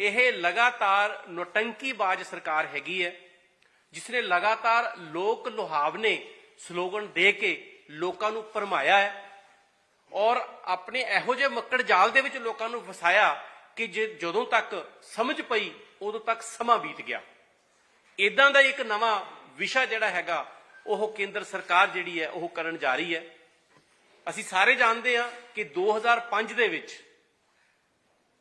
ਇਹ ਲਗਾਤਾਰ ਨੋਟੰਕੀਬਾਜ਼ ਸਰਕਾਰ ਹੈਗੀ ਹੈ, ਜਿਸ ਨੇ ਲਗਾਤਾਰ ਲੋਕ ਲੁਹਾਵਨੇ ਸਲੋਗਨ ਦੇ ਕੇ ਲੋਕਾਂ ਨੂੰ ਭਰਮਾਇਆ ਹੈ ਔਰ ਆਪਣੇ ਇਹੋ ਜਿਹੇ ਮੱਕੜ ਜਾਲ ਦੇ ਵਿੱਚ ਲੋਕਾਂ ਨੂੰ ਫਸਾਇਆ ਕਿ ਜੇ ਜਦੋਂ ਤੱਕ ਸਮਝ ਪਈ, ਉਦੋਂ ਤੱਕ ਸਮਾਂ ਬੀਤ ਗਿਆ। ਇਦਾਂ ਦਾ ਇੱਕ ਨਵਾਂ ਵਿਸ਼ਾ ਜਿਹੜਾ ਹੈਗਾ, ਉਹ ਕੇਂਦਰ ਸਰਕਾਰ ਜਿਹੜੀ ਹੈ, ਉਹ ਕਰਨ ਜਾ ਰਹੀ ਹੈ। ਅਸੀਂ ਸਾਰੇ ਜਾਣਦੇ ਹਾਂ ਕਿ 2005 ਦੇ ਵਿੱਚ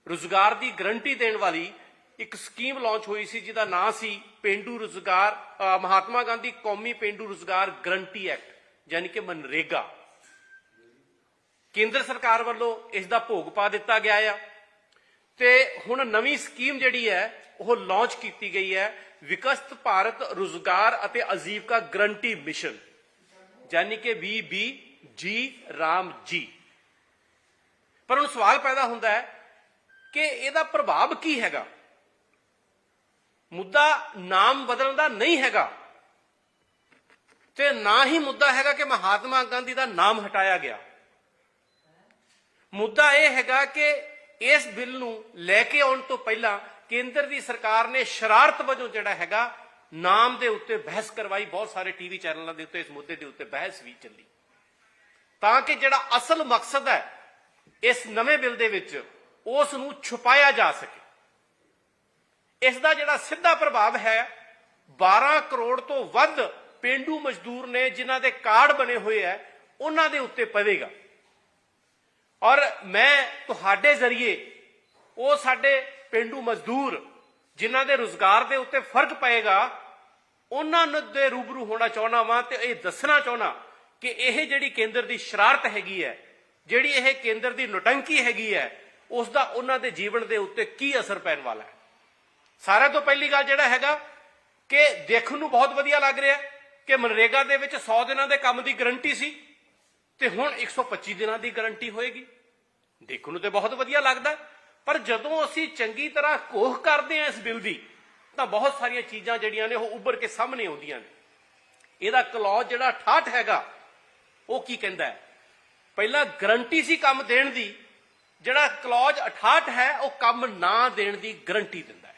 ਰੁਜ਼ਗਾਰ ਦੀ ਗਰੰਟੀ ਦੇਣ ਵਾਲੀ ਇੱਕ ਸਕੀਮ ਲਾਂਚ ਹੋਈ ਸੀ, ਜਿਹਦਾ ਨਾਂ ਸੀ ਪਿੰਡੂ ਰੁਜ਼ਗਾਰ ਮਹਾਤਮਾ ਗਾਂਧੀ ਕੌਮੀ ਪਿੰਡੂ ਰੁਜ਼ਗਾਰ ਗਰੰਟੀ ਐਕਟ, ਯਾਨੀ ਕਿ ਮਨਰੇਗਾ। ਕੇਂਦਰ ਸਰਕਾਰ ਵੱਲੋਂ ਇਸ ਦਾ ਭੋਗ ਪਾ ਦਿੱਤਾ ਗਿਆ ਆ। ਤੇ ਹੁਣ ਨਵੀਂ ਸਕੀਮ ਜਿਹੜੀ ਹੈ, ਉਹ ਲਾਂਚ ਕੀਤੀ ਗਈ ਹੈ, ਵਿਕਸਤ ਭਾਰਤ ਰੁਜ਼ਗਾਰ ਅਤੇ ਆਜੀਵਕਾ ਗਰੰਟੀ ਮਿਸ਼ਨ, ਯਾਨੀ ਕਿ ਬੀ ਜੀ ਰਾਮ ਜੀ। ਪਰ ਹੁਣ ਸਵਾਲ ਪੈਦਾ ਹੁੰਦਾ ਹੈ ਕਿ ਇਹਦਾ ਪ੍ਰਭਾਵ ਕੀ ਹੈਗਾ? ਮੁੱਦਾ ਨਾਮ ਬਦਲਣ ਦਾ ਨਹੀਂ ਹੈਗਾ। ਤੇ ਨਾ ਹੀ ਮੁੱਦਾ ਹੈਗਾ ਕਿ ਮਹਾਤਮਾ ਗਾਂਧੀ ਦਾ ਨਾਮ ਹਟਾਇਆ ਗਿਆ। ਮੁੱਦਾ ਇਹ ਹੈਗਾ ਕਿ ਇਸ ਬਿੱਲ ਨੂੰ ਲੈ ਕੇ ਆਉਣ ਤੋਂ ਪਹਿਲਾਂ ਕੇਂਦਰ ਦੀ ਸਰਕਾਰ ਨੇ ਸ਼ਰਾਰਤ ਵਜੋਂ ਜਿਹੜਾ ਹੈਗਾ, ਨਾਮ ਦੇ ਉੱਤੇ ਬਹਿਸ ਕਰਵਾਈ। ਬਹੁਤ ਸਾਰੇ ਟੀਵੀ ਚੈਨਲਾਂ ਦੇ ਉੱਤੇ ਇਸ ਮੁੱਦੇ ਦੇ ਉੱਤੇ ਬਹਿਸ ਵੀ ਚੱਲੀ। ਤਾਂ ਕਿ ਜਿਹੜਾ ਅਸਲ ਮਕਸਦ ਹੈ ਇਸ ਨਵੇਂ ਬਿੱਲ ਦੇ ਵਿੱਚ ਉਸ ਨੂੰ ਛੁਪਾਇਆ ਜਾ ਸਕੇ। ਇਸ ਦਾ ਜਿਹੜਾ ਸਿੱਧਾ ਪ੍ਰਭਾਵ ਹੈ 12 ਕਰੋੜ ਤੋਂ ਵੱਧ ਪਿੰਡੂ ਮਜ਼ਦੂਰ ਨੇ ਜਿਨ੍ਹਾਂ ਦੇ ਕਾਰਡ ਬਣੇ ਹੋਏ ਹੈ, ਉਹਨਾਂ ਦੇ ਉੱਤੇ ਪਵੇਗਾ। ਔਰ ਮੈਂ ਤੁਹਾਡੇ ਜ਼ਰੀਏ ਉਹ ਸਾਡੇ ਪਿੰਡੂ ਮਜ਼ਦੂਰ ਜਿਨ੍ਹਾਂ ਦੇ ਰੋਜ਼ਗਾਰ ਦੇ ਉੱਤੇ ਫ਼ਰਕ ਪਏਗਾ, ਉਹਨਾਂ ਨੂੰ ਦੇ ਰੂਬਰੂ ਹੋਣਾ ਚਾਹਣਾ ਵਾਂ ਤੇ ਇਹ ਦੱਸਣਾ ਚਾਹਣਾ ਕਿ ਇਹ ਜਿਹੜੀ ਕੇਂਦਰ ਦੀ ਸ਼ਰਾਰਤ ਹੈਗੀ ਹੈ, ਜਿਹੜੀ ਇਹ ਕੇਂਦਰ ਦੀ ਨੋਟੰਕੀ ਹੈਗੀ ਹੈ ਉਸ ਦਾ ਉਹਨਾਂ ਦੇ ਜੀਵਨ ਦੇ ਉੱਤੇ ਕੀ ਅਸਰ ਪੈਣ ਵਾਲਾ ਹੈ? ਸਾਰਿਆਂ ਤੋਂ ਪਹਿਲੀ ਗੱਲ ਜਿਹੜਾ ਹੈਗਾ ਕਿ ਦੇਖਣ ਨੂੰ ਬਹੁਤ ਵਧੀਆ ਲੱਗ ਰਿਹਾ ਕਿ ਮਨਰੇਗਾ ਦੇ ਵਿੱਚ 100 ਦਿਨਾਂ ਦੇ ਕੰਮ ਦੀ ਗਰੰਟੀ ਸੀ ਤੇ ਹੁਣ 125 ਦਿਨਾਂ ਦੀ ਗਰੰਟੀ ਹੋਏਗੀ। ਦੇਖਣ ਨੂੰ ਤੇ ਬਹੁਤ ਵਧੀਆ ਲੱਗਦਾ ਪਰ ਜਦੋਂ ਅਸੀਂ ਚੰਗੀ ਤਰ੍ਹਾਂ ਕੋਹ ਕਰਦੇ ਹਾਂ ਇਸ ਬਿੱਲ ਦੀ, ਤਾਂ ਬਹੁਤ ਸਾਰੀਆਂ ਚੀਜ਼ਾਂ ਜਿਹੜੀਆਂ ਨੇ ਉਹ ਉੱਭਰ ਕੇ ਸਾਹਮਣੇ ਆਉਂਦੀਆਂ ਨੇ। ਇਹਦਾ ਕਲੌਜ ਜਿਹੜਾ 68 ਹੈਗਾ, ਉਹ ਕੀ ਕਹਿੰਦਾ ਪਹਿਲਾਂ ਗਰੰਟੀ ਸੀ ਕੰਮ ਦੇਣ ਦੀ ਜਿਹੜਾ ਕਲੌਜ 68 ਹੈ, ਉਹ ਕੰਮ ਨਾ ਦੇਣ ਦੀ ਗਰੰਟੀ ਦਿੰਦਾ ਹੈ।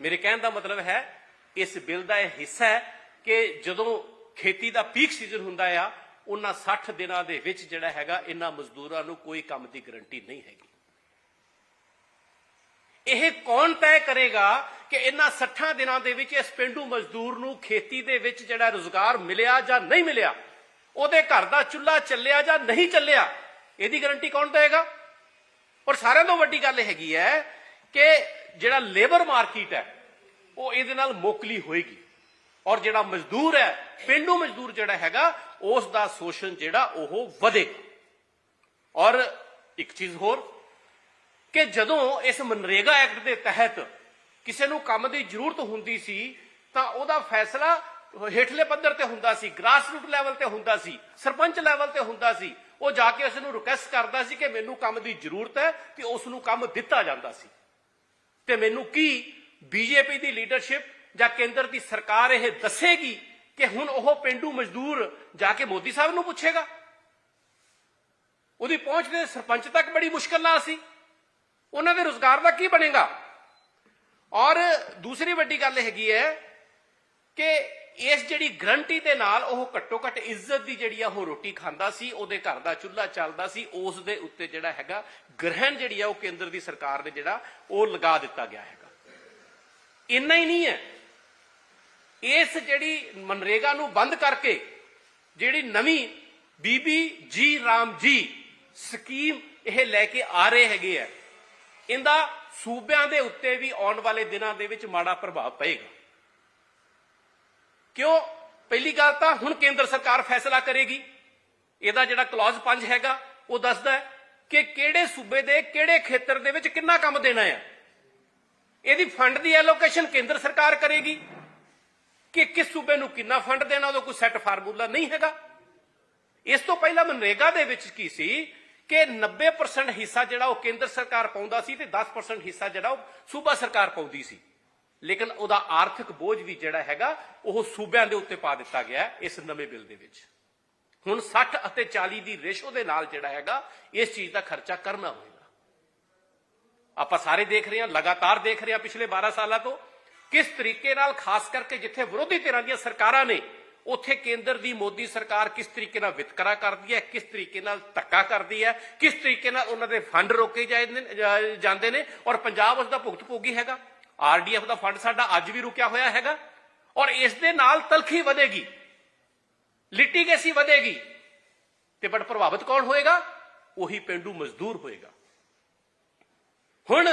ਮੇਰੇ ਕਹਿਣ ਦਾ ਮਤਲਬ ਹੈ, ਇਸ ਬਿੱਲ ਦਾ ਇਹ ਹਿੱਸਾ ਹੈ ਕਿ ਜਦੋਂ ਖੇਤੀ ਦਾ ਪੀਕ ਸੀਜ਼ਨ ਹੁੰਦਾ ਆ, ਉਹਨਾਂ 60 ਦਿਨਾਂ ਦੇ ਵਿੱਚ ਜਿਹੜਾ ਹੈਗਾ, ਇਹਨਾਂ ਮਜ਼ਦੂਰਾਂ ਨੂੰ ਕੋਈ ਕੰਮ ਦੀ ਗਰੰਟੀ ਨਹੀਂ ਹੈਗੀ। ਇਹ ਕੌਣ ਤੈਅ ਕਰੇਗਾ ਕਿ ਇਹਨਾਂ 60 ਦਿਨਾਂ ਦੇ ਵਿੱਚ ਇਸ ਪਿੰਡੂ ਮਜ਼ਦੂਰ ਨੂੰ ਖੇਤੀ ਦੇ ਵਿੱਚ ਜਿਹੜਾ ਰੋਜ਼ਗਾਰ ਮਿਲਿਆ ਜਾਂ ਨਹੀਂ ਮਿਲਿਆ, ਉਹਦੇ ਘਰ ਦਾ ਚੁੱਲ੍ਹਾ ਚੱਲਿਆ ਜਾਂ ਨਹੀਂ ਚੱਲਿਆ ਇਹਦੀ ਗਰੰਟੀ ਕੌਣ ਦੇਗਾ ਔਰ ਸਾਰਿਆਂ ਤੋਂ ਵੱਡੀ ਗੱਲ ਹੈਗੀ ਹੈ ਕਿ ਜਿਹੜਾ ਲੇਬਰ ਮਾਰਕੀਟ ਹੈ, ਉਹ ਇਹਦੇ ਨਾਲ ਮੋਕਲੀ ਹੋਏਗੀ। ਔਰ ਜਿਹੜਾ ਮਜ਼ਦੂਰ ਹੈ, ਪਿੰਡੂ ਮਜ਼ਦੂਰ ਜਿਹੜਾ ਹੈਗਾ, ਉਸ ਦਾ ਸ਼ੋਸ਼ਣ ਜਿਹੜਾ ਉਹ ਵਧੇਗਾ। ਔਰ ਇੱਕ ਚੀਜ਼ ਹੋਰ, ਕਿ ਜਦੋਂ ਇਸ ਮਨਰੇਗਾ ਐਕਟ ਦੇ ਤਹਿਤ ਕਿਸੇ ਨੂੰ ਕੰਮ ਦੀ ਜ਼ਰੂਰਤ ਹੁੰਦੀ ਸੀ, ਤਾਂ ਉਹਦਾ ਫੈਸਲਾ ਹੇਠਲੇ ਪੱਧਰ ਤੇ ਹੁੰਦਾ ਸੀ ਗ੍ਰਾਸ ਰੂਟ ਲੈਵਲ ਤੇ ਹੁੰਦਾ ਸੀ, ਸਰਪੰਚ ਲੈਵਲ ਤੇ ਹੁੰਦਾ ਸੀ ਉਹ ਜਾ ਕੇ ਉਸ ਨੂੰ ਰਿਕੁਐਸਟ ਕਰਦਾ ਸੀ ਕਿ ਮੈਨੂੰ ਕੰਮ ਦੀ ਜ਼ਰੂਰਤ ਹੈ ਤੇ ਉਸ ਨੂੰ ਕੰਮ ਦਿੱਤਾ ਜਾਂਦਾ ਸੀ। ਤੇ ਮੈਨੂੰ ਕੀ ਬੀਜੇਪੀ ਦੀ ਲੀਡਰਸ਼ਿਪ ਜਾਂ ਕੇਂਦਰ ਦੀ ਸਰਕਾਰ ਇਹ ਦੱਸੇਗੀ ਕਿ ਹੁਣ ਉਹ ਪਿੰਡੂ ਮਜ਼ਦੂਰ ਜਾ ਕੇ ਮੋਦੀ ਸਾਹਿਬ ਨੂੰ ਪੁੱਛੇਗਾ? ਉਹਦੀ ਪਹੁੰਚ ਦੇ ਸਰਪੰਚ ਤੱਕ ਬੜੀ ਮੁਸ਼ਕਲ ਨਾਲ ਸੀ। ਉਹਨਾਂ ਦੇ ਰੋਜ਼ਗਾਰ ਦਾ ਕੀ ਬਣੇਗਾ? ਔਰ ਦੂਸਰੀ ਵੱਡੀ ਗੱਲ ਹੈਗੀ ਹੈ ਕਿ ਇਸ ਜਿਹੜੀ ਗਰੰਟੀ ਦੇ ਨਾਲ ਉਹ ਘੱਟੋ ਘੱਟ ਇੱਜ਼ਤ ਦੀ ਜਿਹੜੀ ਆ ਉਹ ਰੋਟੀ ਖਾਂਦਾ ਸੀ, ਉਹਦੇ ਘਰ ਦਾ ਚੁੱਲ੍ਹਾ ਚੱਲਦਾ ਸੀ, ਉਸ ਦੇ ਉੱਤੇ ਜਿਹੜਾ ਹੈਗਾ ਗ੍ਰਹਿਣ ਜਿਹੜੀ ਆ ਉਹ ਕੇਂਦਰ ਦੀ ਸਰਕਾਰ ਨੇ ਜਿਹੜਾ ਉਹ ਲਗਾ ਦਿੱਤਾ ਗਿਆ ਹੈਗਾ। ਇੰਨਾ ਹੀ ਨਹੀਂ ਹੈ। ਇਸ ਜਿਹੜੀ ਮਨਰੇਗਾ ਨੂੰ ਬੰਦ ਕਰਕੇ ਜਿਹੜੀ ਨਵੀਂ ਬੀਬੀ ਜੀ ਰਾਮ ਜੀ ਸਕੀਮ ਇਹ ਲੈ ਕੇ ਆ ਰਹੇ ਹੈਗੇ ਆ, ਇਹਦਾ ਸੂਬਿਆਂ ਦੇ ਉੱਤੇ ਵੀ ਆਉਣ ਵਾਲੇ ਦਿਨਾਂ ਦੇ ਵਿੱਚ ਮਾੜਾ ਪ੍ਰਭਾਵ ਪਏਗਾ। ਕਿਉਂ? ਪਹਿਲੀ ਗੱਲ ਤਾਂ ਹੁਣ ਕੇਂਦਰ ਸਰਕਾਰ ਫੈਸਲਾ ਕਰੇਗੀ। ਇਹਦਾ ਜਿਹੜਾ ਕਲੌਜ਼ 5 ਹੈਗਾ, ਉਹ ਦੱਸਦਾ ਹੈ ਕਿ ਕਿਹੜੇ ਸੂਬੇ ਦੇ ਕਿਹੜੇ ਖੇਤਰ ਦੇ ਵਿੱਚ ਕਿੰਨਾ ਕੰਮ ਦੇਣਾ ਹੈ। ਇਹਦੀ ਫੰਡ ਦੀ ਐਲੋਕੇਸ਼ਨ ਕੇਂਦਰ ਸਰਕਾਰ ਕਰੇਗੀ। ਕਿ ਕਿਸ ਸੂਬੇ ਨੂੰ ਕਿੰਨਾ ਫੰਡ ਦੇਣਾ, ਉਹਦਾ ਕੋਈ ਸੈੱਟ ਫਾਰਮੂਲਾ ਨਹੀਂ ਹੈਗਾ। ਇਸ ਤੋਂ ਪਹਿਲਾਂ ਮਨਰੇਗਾ ਦੇ ਵਿੱਚ ਕੀ ਸੀ ਕਿ 90% ਹਿੱਸਾ ਜਿਹੜਾ ਉਹ ਕੇਂਦਰ ਸਰਕਾਰ ਪਾਉਂਦਾ ਸੀ ਤੇ 10% ਹਿੱਸਾ ਜਿਹੜਾ ਉਹ ਸੂਬਾ ਸਰਕਾਰ ਪਾਉਂਦੀ ਸੀ। ਲੇਕਿਨ ਉਹਦਾ ਆਰਥਿਕ ਬੋਝ ਵੀ ਜਿਹੜਾ ਹੈਗਾ, ਉਹ ਸੂਬਿਆਂ ਦੇ ਉੱਤੇ ਪਾ ਦਿੱਤਾ ਗਿਆ ਇਸ ਨਵੇਂ ਬਿੱਲ ਦੇ ਵਿੱਚ। ਹੁਣ 60 ਅਤੇ 40 ਦੀ ਰੇਸ਼ੋ ਦੇ ਨਾਲ ਜਿਹੜਾ ਹੈਗਾ, ਇਸ ਚੀਜ਼ ਦਾ ਖਰਚਾ ਕਰਨਾ ਹੋਵੇਗਾ ਆਪਾਂ ਸਾਰੇ ਦੇਖ ਰਹੇ ਹਾਂ, ਲਗਾਤਾਰ ਦੇਖ ਰਹੇ ਹਾਂ ਪਿਛਲੇ 12 ਸਾਲਾਂ ਤੋਂ, ਕਿਸ ਤਰੀਕੇ ਨਾਲ ਖਾਸ ਕਰਕੇ ਜਿੱਥੇ ਵਿਰੋਧੀ ਧਿਰਾਂ ਦੀਆਂ ਸਰਕਾਰਾਂ ਨੇ, ਉੱਥੇ ਕੇਂਦਰ ਦੀ ਮੋਦੀ ਸਰਕਾਰ ਕਿਸ ਤਰੀਕੇ ਨਾਲ ਵਿਤਕਰਾ ਕਰਦੀ ਹੈ, ਕਿਸ ਤਰੀਕੇ ਨਾਲ ਧੱਕਾ ਕਰਦੀ ਹੈ, ਕਿਸ ਤਰੀਕੇ ਨਾਲ ਉਹਨਾਂ ਦੇ ਫੰਡ ਰੋਕੇ ਜਾਂਦੇ ਨੇ- ਜਾਂਦੇ ਨੇ ਔਰ ਪੰਜਾਬ ਉਸ ਦਾ ਭੁਗਤ ਭੋਗੀ ਹੈਗਾ। ਆਰਡੀਐਫ ਦਾ ਫੰਡ ਸਾਡਾ ਅੱਜ ਵੀ ਰੁਕਿਆ ਹੋਇਆ ਹੈਗਾ ਔਰ ਇਸ ਦੇ ਨਾਲ ਤਲਖੀ ਵਧੇਗੀ ਲਿਟੀਗੇਸੀ ਵਧੇਗੀ। ਤੇ ਬਟ ਪ੍ਰਭਾਵਿਤ ਕੌਣ ਹੋਏਗਾ? ਉਹੀ ਪਿੰਡੂ ਮਜ਼ਦੂਰ ਹੋਏਗਾ। ਹੁਣ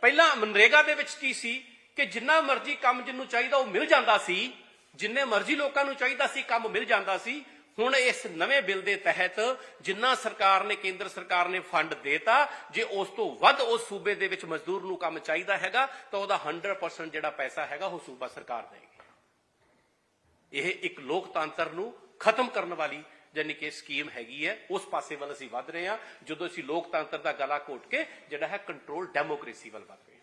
ਪਹਿਲਾਂ ਮਨਰੇਗਾ ਦੇ ਵਿੱਚ ਕੀ ਸੀ ਕਿ ਜਿੰਨਾ ਮਰਜ਼ੀ ਕੰਮ ਜਿੰਨੂੰ ਚਾਹੀਦਾ ਉਹ ਮਿਲ ਜਾਂਦਾ ਸੀ, ਜਿੰਨੇ ਮਰਜ਼ੀ ਲੋਕਾਂ ਨੂੰ ਚਾਹੀਦਾ ਸੀ ਕੰਮ ਮਿਲ ਜਾਂਦਾ ਸੀ ਹੁਣ ਇਸ ਨਵੇਂ ਬਿੱਲ ਦੇ ਤਹਿਤ ਜਿੰਨਾ ਸਰਕਾਰ ਨੇ, ਕੇਂਦਰ ਸਰਕਾਰ ਨੇ ਫੰਡ ਦੇਤਾ, ਜੇ ਉਸ ਤੋਂ ਵੱਧ ਉਸ ਸੂਬੇ ਦੇ ਵਿੱਚ ਮਜ਼ਦੂਰ ਨੂੰ ਕੰਮ ਚਾਹੀਦਾ ਹੈਗਾ, ਤਾਂ ਉਹਦਾ 100% ਜਿਹੜਾ ਪੈਸਾ ਹੈਗਾ, ਉਹ ਸੂਬਾ ਸਰਕਾਰ ਦੇਗੀ ਇਹ ਇੱਕ ਲੋਕਤੰਤਰ ਨੂੰ ਖਤਮ ਕਰਨ ਵਾਲੀ ਜਾਨੀ ਕਿ ਸਕੀਮ ਹੈਗੀ ਹੈ, ਉਸ ਪਾਸੇ ਵੱਲ ਅਸੀਂ ਵੱਧ ਰਹੇ ਹਾਂ, ਜਦੋਂ ਅਸੀਂ ਲੋਕਤੰਤਰ ਦਾ ਗਲਾ ਘੋਟ ਕੇ, ਜਿਹੜਾ ਹੈ ਕੰਟਰੋਲ ਡੈਮੋਕ੍ਰੇਸੀ ਵੱਲ ਵੱਧ ਰਹੇ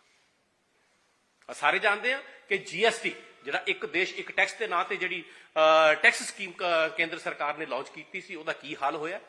ਸਾਰੇ ਜਾਣਦੇ ਆ ਕਿ ਜੀਐਸਟੀ ਜਿਹੜਾ ਇੱਕ ਦੇਸ਼, ਇੱਕ ਟੈਕਸ ਦੇ ਨਾਂ ਤੇ ਜਿਹੜੀ ਟੈਕਸ ਸਕੀਮ ਕੇਂਦਰ ਸਰਕਾਰ ਨੇ ਲਾਂਚ ਕੀਤੀ ਸੀ, ਉਹਦਾ ਕੀ ਹਾਲ ਹੋਇਆ?